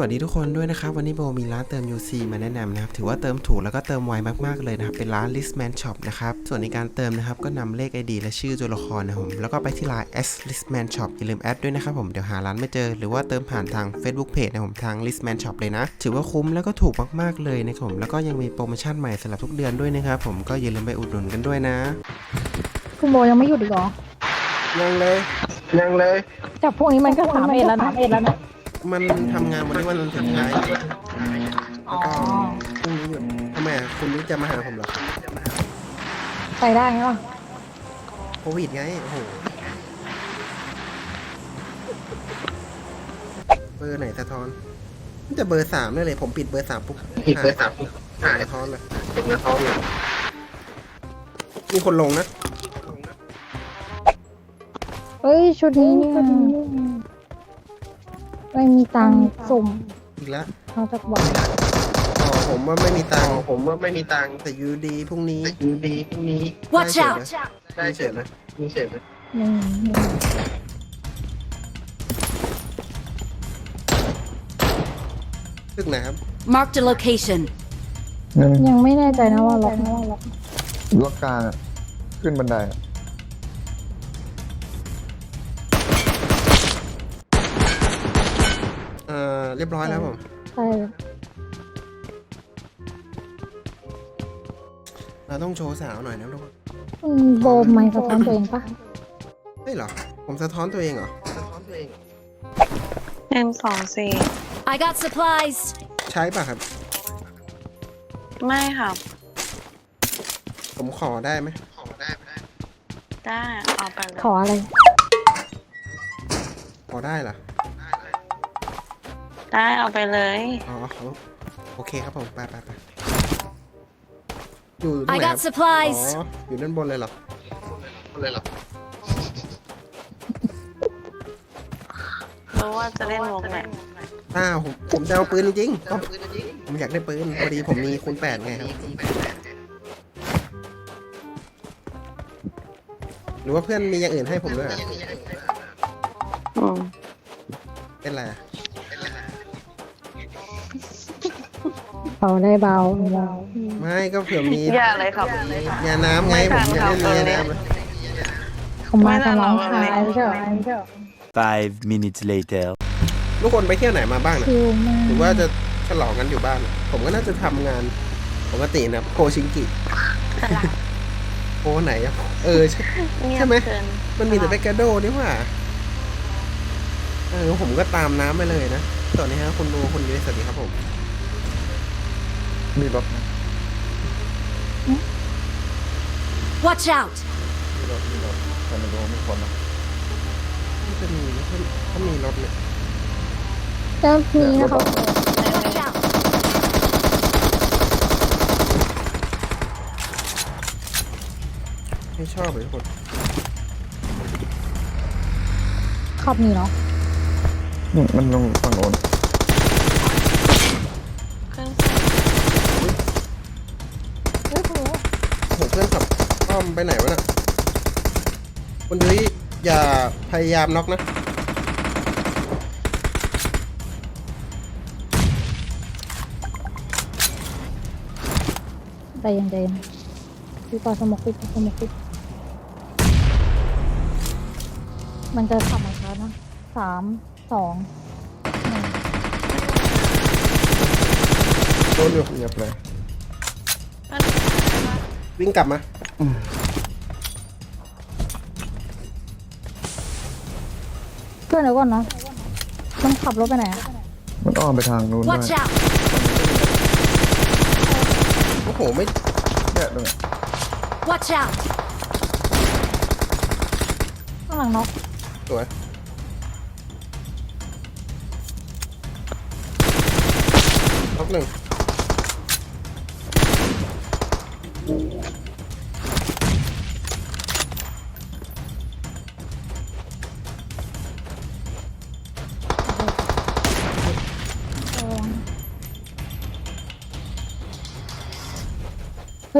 วัสดีทุกคนด้วยนะครับ วันนี้โบมีร้านเติม UC มาแนะนำนะครับ ถือว่าเติมถูกแล้วก็เติมไวมากๆเลยนะครับ เป็นร้าน Listman Shop นะครับ ส่วนในการเติมนะครับ ก็นำเลข ID และชื่อตัวละครนะครับผมแล้วก็ไปที่ไลน์ S Listman Shop อย่าลืมแอดด้วยนะครับผม เดี๋ยวหาร้านไม่เจอ หรือว่าเติมผ่านทาง Facebook Page นะครับผมทาง Listman Shop เลยนะ ถือว่าคุ้มแล้วก็ถูกมากๆเลยนะครับผม แล้วก็ยังมีโปรโมชั่นใหม่สำหรับทุกเดือนด้วยนะครับผม ก็อย่าลืมไปอุดหนุนกันด้วยนะ คุณโบยังไม่หยุดอีกเหรอยังเลย ยังเลย จากพวกนี้มันก็สามเอ็ดแล้วนะเอ็ดแล้วนะ มันทำงานวันนี้วันสุดท้ายอ๋อ พรุ่งนี้หยุดทำไมอะคุณนี่จะมาหาผมเหรอไปได้ไหมล่ะโควิดไงโอ้โหเบอร์ไหนสะท้อนมันจะเบอร์สามได้เลยผมปิดเบอร์สามปุ๊บปิดเบอร์สามปุ๊บหายสะท้อนเลยเป็นนักร้องเลยมีคนลงนะ เอ้ย ชุดนี้เนี่ย ไม่มีตังค์สุ่มอีกแล้วเขาจะบอกอ๋อผมว่าไม่มีตังค์ผมว่าไม่มีตังค์แต่อยูดีพรุ่งนี้อยู่ดีพรุ่งนี้ Watch ได้ out! เฉยนะได้เฉยนะมีเสร็จไหมหนึ่งหนึ่งตึกไหนครับ Marked a location. นั่นยังไม่แน่ใจนะว่าล็อกนะว่าล็อกล็อกกลางอะขึ้นบันไดอะ เอ่อเรียบร้อยแล้วผมใช่เราต้องโชว์สาวหน่อยนะทุกคนคุณโบไม่สะท้อนตัวเองปะเฮ้ยเหรอ ผมสะท้อนตัวเองเหรอหนึ่งสองสี่ I got supplies. ใช้ป่ะครับ ไม่ค่ะผมขอได้ไหมขอได้ไหมได้เอาไปเลยขออะไร ขอได้เหรอ ได้เอาไปเลย อ๋อเขาโอเคครับผมไปไปไปอยู่ตรง I ไหนครับ got supplies. อ๋ออยู่ด้านบนเลยเหรอเลยเหรอรู้ว่าจะเล่นมุกเนี่ยอ้าวผมผมจะเอาปืนจริงๆก็ผมอยากได้ปืนพอดีผมมีคูณแปดไงครับหรือว่าเพื่อนมีอย่างอื่นให้ผมด้วยเหรออืมเป็นไรอะ เบาได้เบาเบาไม่ก็เผื่อมีอย่าเลยครับยาน้ำไงไม่ผทัมนอยากเล่นครับยาน้ำเลยเขามาจะร้องไห้ไม่ใช่เหรอไม่ใช่เหรอ Five minutes later. ทุกคนไปเที่ยวไหนมาบ้างนะคิวมากหรือว่าจะฉลองกันอยู่บ้าน ผมก็น่าจะทำงานปกตินะโคชิงกิโคไหนอะเออใช่เงียใช่บไหมเกินมันมีแต่เบกาโดนี่หว่าเออผมก็ตามน้ำไปเลยนะสวัสดีครับคุณดูคุณยุ้ยสวัสดีครับผม มีรถนะ Watch out! มีรถมีรถแต่ไม่รู้ว่ามีคนนะนี่จะมีนะเขาเขามีรถเนี่ยเจ้ามีนะคะ Watch out! ไม่ชอบเลยทุกคนขอบมีเนาะ อืมมันลงฝั่งโน้น ขึ้น เฮ้ยคุณโบ โหเพื่อนขับ อ้อมไปไหนวะน่ะคุณยุ้ยอย่าพยายามน็อกนะใจเย็นใจเย็นพี่ปอสมกปิดสมกปิดมันจะขับมาช้านะสามสองหนึ่งโดนอยู่เรียบเลย วิ่งกลับมาเพื่อนเดี๋ยวก่อนนะมันขับรถไปไหนอะมันอ้อมไปทางนู้นด้วย Watch out! โอ้โหไม่เนี่ยตรงเนี้ย Watch out! ข้างหลังน็อกสวยล็อกหนึ่ง มั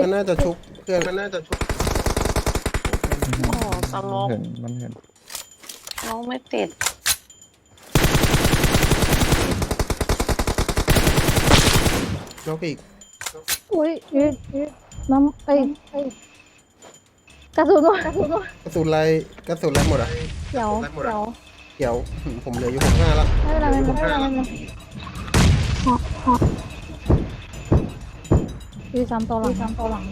นน่าจะชุบเพื่อนมันน่าจะชุบโอ้โหสโมกเห็นมันเห็นน้องไม่ติดนกอีก อุ้ยยืดยืด น้ำเอ้ยเอ้ยกระสุนวะกระสุนวะกระสุนอะไรกระสุนอะไรหมดอะเขียวเขียวเดี๋ยวผมเหลืออยู่หกห้าแล้วไม่เป็นไรไม่เป็นไรไม่เป็นไรไม่เป็นไรยืดซ้ำตัวหลังซ้ำตัวหลัง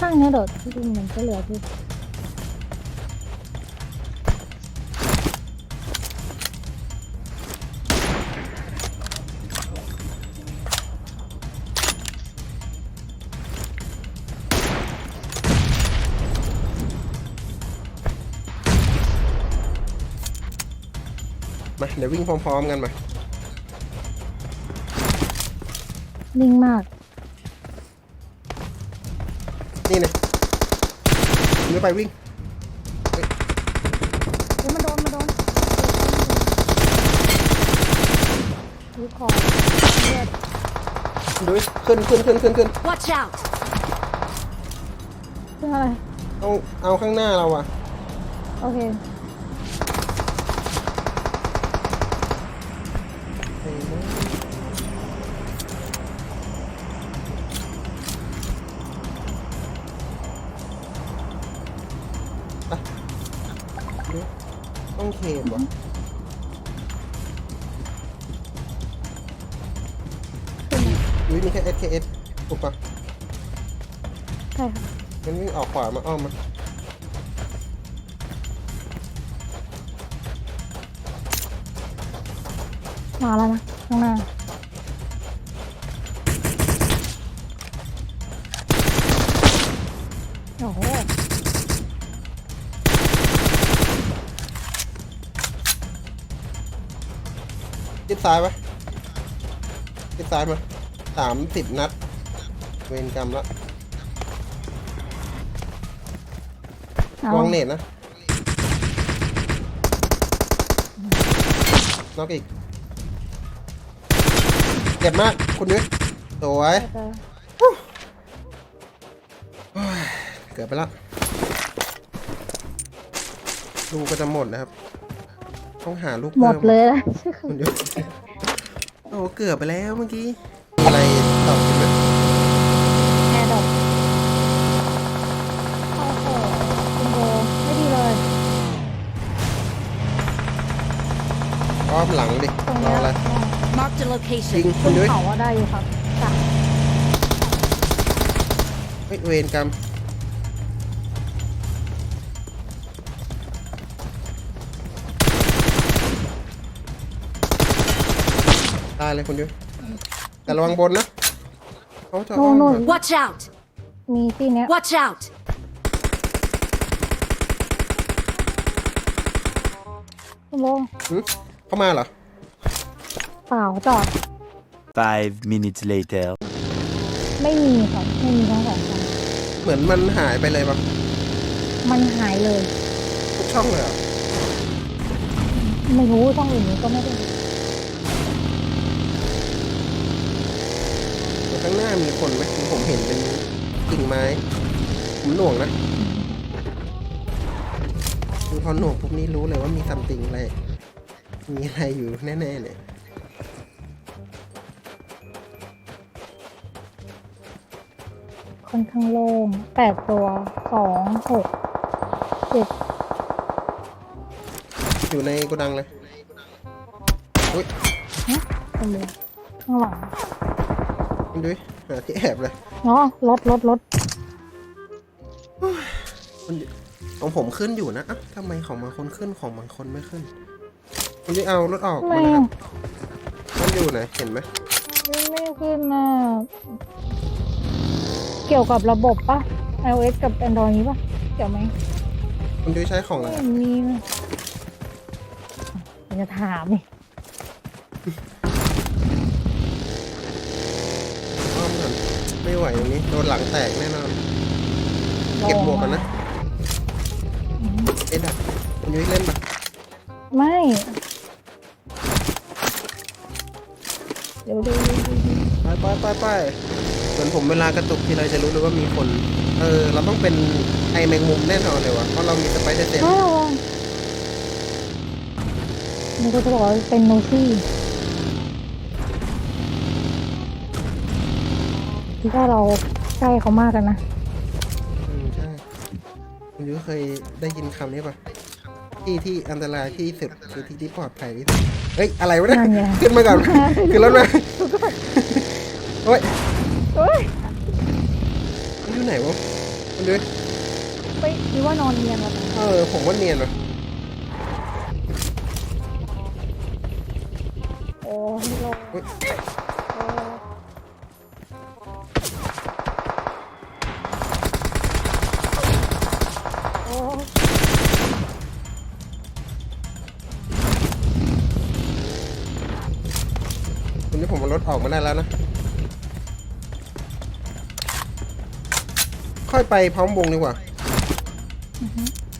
ข้างเนี้ยโดดที่ดูเหมือนจะเหลือที่ เดี๋ยววิ่งพร้อมๆกันมา นิ่งมาก นี่เลยนี่ไปวิ่งเฮ้ยมันโดนมันโดนดูคอเลือดดูขึ้นขึ้นขึ้นขึ้นขึ้น Watch out! เพื่ออะไรเอาเอาข้างหน้าเราอะโอเค ต้องเทปวะขึ้นมาอุ้ยมีแค่ SKS ถูกปะใช่ค่ะงั้นวิ่งออกขวามาอ้อมมามาแล้วนะข้างหน้าโอ้โห ทิศซ้ายปะทิศซ้ายมาสามสิบนัด เวรกรรมละเอาวางเน็ตนะนอกอีก เจ็บมากคุณนุ้ยสวยเจอเกือบไปแล้วลูกก็จะหมดนะครับ ต้องหาลูกหมเพิ่ดเลยนะคุณยุ้ยโอ้เกือบไปแล้วเมื่อกี้ อะไรตอบกันเลยแอร์ดรอปโอ้โหคุณโบไม่ดีเลย อ้อมหลังดิตรงรเนี้อยอะไร Marked a ยิง location. คุคุณณยุ้ยเขาว่าได้อยู่ครับจ้ะเฮ้ยเวรกรรมายเลยคุณยุ้ยแต่ระวังบนนะเขาจะอ้อมนู่น มา Watch out! มีที่เนี้ย Watch out! คุณโบหึเข้ามาเหรอ เปล่าจอด Five minutes later. ไม่มีครับไม่มีทั้งสองคันเหมือนมันหายไปเลยแบบมันหายเลย ทุกช่องเลยเหรอไม่รู้ช่องอื่นนี้ก็ไม่ได้ ข้างหน้ามีคนไหมผมเห็นเป็นกิ่งไม้ผมหน่วงนะคือพอหน่วงพวกนี้รู้เลยว่ามีซัมติงอะไร มีอะไรอยู่แน่ๆเนี่ยค่อนข้างโล่งแปดตัวสองหกเจ็ดอยู่ในโกดังเลย อุ้ยคนเดียวข้างหลัง คุณดุ้ยหาที่แอบเลยเนาะรถรถรถคุณดุ้ยของผมขึ้นอยู่นะอะทำไมของบางคนขึ้นของบางคนไม่ขึ้น คุณดุ้ยเอารถออกไม่มานะครับมันอยู่ไหนเห็นไหมไม่ไม่ขึ้นน่ะเกี่ยวกับระบบปะ iOS กับ Android นี้ปะเกี่ยวไหมคุณดุ้ยใช้ของอะไรไม่เห็นมีนะอะจะถามนี่อ้อมก่อน ไม่ไหวตรงนี้ โดนหลังแตกแน่นอน เก็บหมวกกันนะเอ็ดอะคุณยุ้ยเล่นปะไม่ เดี๋ยวดูดูดูดูไปไปไปไปเหมือนผมเวลากระตุกทีไรจะรู้เลยว่ามีคน เออ เราต้องเป็นไอแมงมุมแน่นอนเลยวะเพราะเรามีสไปเดอร์เซนเฮ้ยระวังนี่ก็จะบอกว่าเป็นโนซี่ ที่ว่าเราใกล้เขามากกันนะอืมใช่คุณยูเคยได้ยินคำนี้ปะที่ที่อันตรายที่สุดคือที่ที่ปลอดภัยที่สุดเฮ้ย อะไรวะเนี่ยนั่นไงขึ้นมาก่อน ขึ้นรถมาโอ้ยเฮ้ยมันอยู่ไหนวะคุณยูไม่คิดว่านอนเนียนแล้วนะเออ ผมว่าเนียนว่ะโอ้ยโลเฮ้ย อารถออกมาได้แล้วนะ ค่อยไปพร้อมวงดีกว่า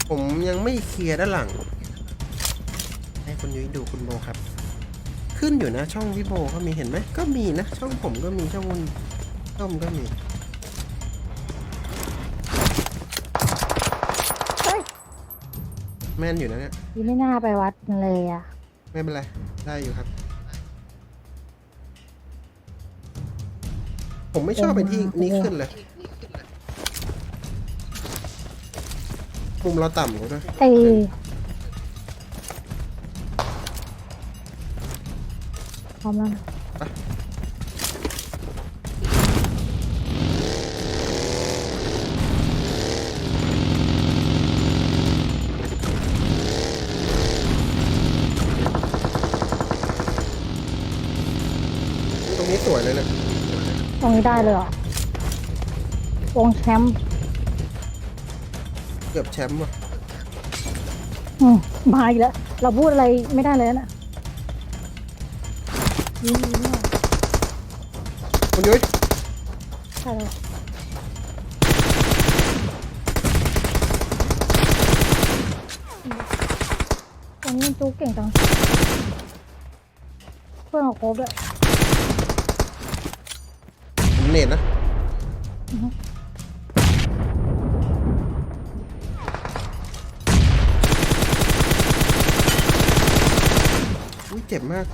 ผมยังไม่เคลียร์ด้านหลัง ให้คุณยุ้ยดูคุณโบครับ ขึ้นอยู่นะช่องพี่โบก็มีเห็นไหม ก็มีนะ ช่องผมก็มีช่องคุณต้มก็มีเฮ้ยแม่นอยู่นะเนี่ย ยี่ไม่น่าไปวัดเลยอะ ไม่เป็นไร ได้อยู่ครับ ผมไม่ชอบไปที่นี้ขึ้นเลย มุมเราต่ำกว่าด้วยไอพร้อมแล้วนะ ตรงนี้ได้เลยเหรอวงแชมป์เกือบแชมป์ว่ะอืมมาอีกแล้ว เราพูดอะไรไม่ได้เลยนะนี่นี่นี่คุณยุ้ยใช่เลยตรงนี้มันจูเก่งจังเพื่อนของโคบด้วยผม เน็ตนะอุ้ยเจ็บมาก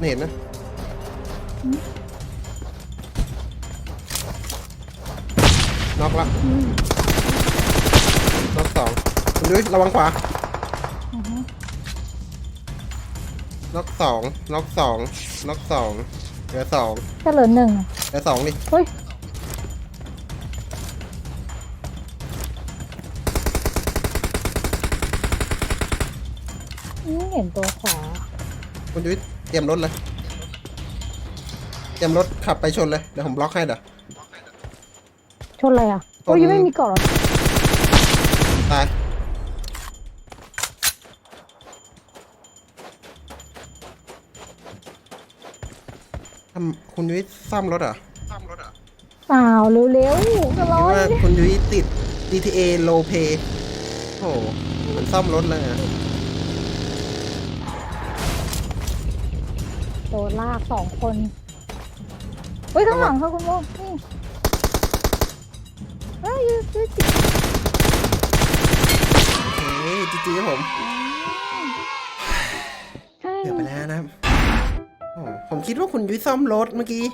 เน็ตนะน็อกละน็อกสองคุณยุ้ยระวังขวา น็อกสองน็อกสองน็อกสองเหลือสองจะเหลือหนึ่งอะเหลือสองดิเฮ้ยไม่เห็นตัวขวาคุณยุ้ยเตรียมรถเลยเตรียมรถขับไปชนเลยเดี๋ยวผมบล็อกให้เด้อ ชนอะไรอะโอ้ยชน ยังไม่มีเกาะหรอตาย ทำคุณยุ้ยซ่อมรถเหรอเปล่าเร็วๆจะร้คิดอยว่าคุณยุ้ยติด GTA low pay โอ้โหเหมันซ่อมรถเลยอะโดนลากสองคนเฮ้ยข้างหลังค่ะคุณโมนี่เฮ้ยยืดยืดยืดเฮ้ยจริงๆครับผมใช่เกือบไปแล้วนะครับโอ้ ผมคิดว่าคุณยุ้ยซ่อมรถเมื่อกี้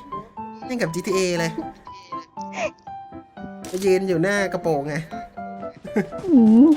เล่นกับ GTA เลยไปยืนอยู่หน้ากระโปรงไงอืม